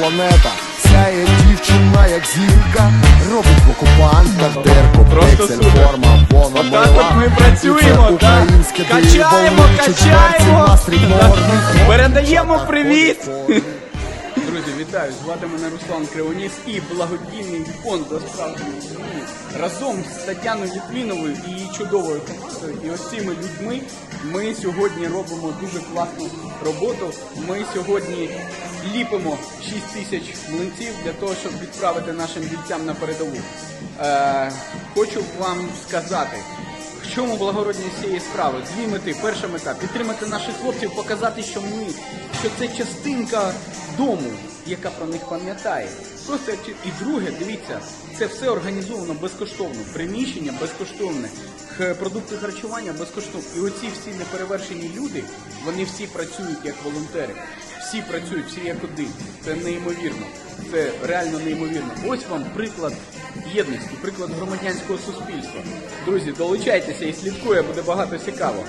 планета. Сяє дівчина, як зірка, робить в окупантах дирку. Просто форма, вона Отак мила. от ми працюємо, так? Качаємо, качаємо. Передаємо привіт. Друзі, вітаю! Звати мене Руслан Кривоніс і благодійний фонд до справжньої України разом з Тетяною Літвіновою і її чудовою командою і ось цими людьми ми сьогодні робимо дуже класну роботу. Ми сьогодні ліпимо 6 тисяч млинців для того, щоб відправити нашим бійцям на передову. Е, хочу вам сказати. В чому благородність цієї справи? Дві мети. Перша мета підтримати наших хлопців, показати, що ми, що це частинка дому, яка про них пам'ятає. Просто і друге, дивіться, це все організовано безкоштовно. Приміщення безкоштовне, продукти харчування безкоштовно. І оці всі неперевершені люди, вони всі працюють як волонтери. Всі працюють, всі як один. Це неймовірно. Це реально неймовірно. Ось вам приклад єдності, приклад громадянського суспільства. Друзі, долучайтеся і слідкує, буде багато цікаво.